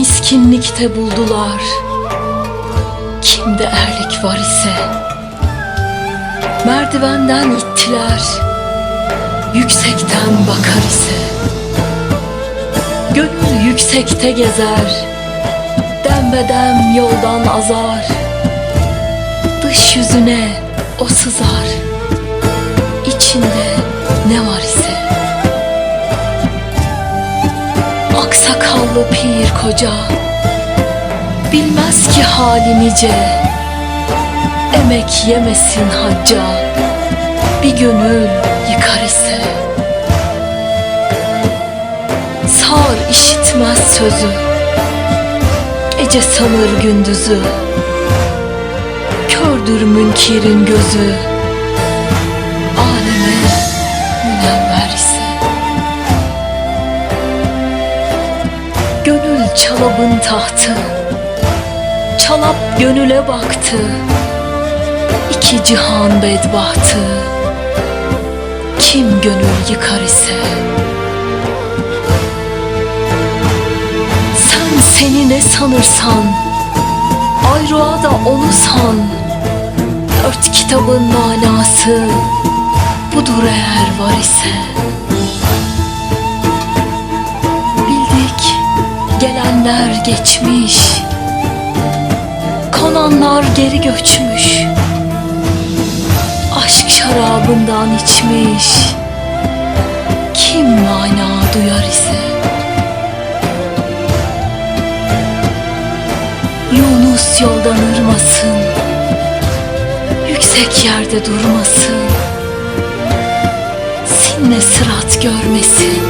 Miskinlikte buldular. Kimde erlik var ise Merdivenden ittiler. Yüksekten bakar ise Gönül yüksekte gezer. Dembedem yoldan azar. Dış yüzüne o sızar Aksakallı pir koca. Bilmez ki hali nice. Emek yemesin hacca. Bir gönül yıkar ise. Sağır işitmez sözü. Gece sanır gündüzü. Kördür münkirin gözü çalabın tahtı. Çalap gönüle baktı. İki cihan bedbahtı. Kim gönül yıkar ise? Sen seni ne sanırsan Ayrığa da onu san. Dört kitabın manası Budur eğer var ise gelenler geçmiş. Konanlar geri göçmüş. Aşk şarabından içmiş. Kim mana duyar ise? Yunus yoldan ırmasın. Yüksek yerde durmasın. Sinne sırat görmesin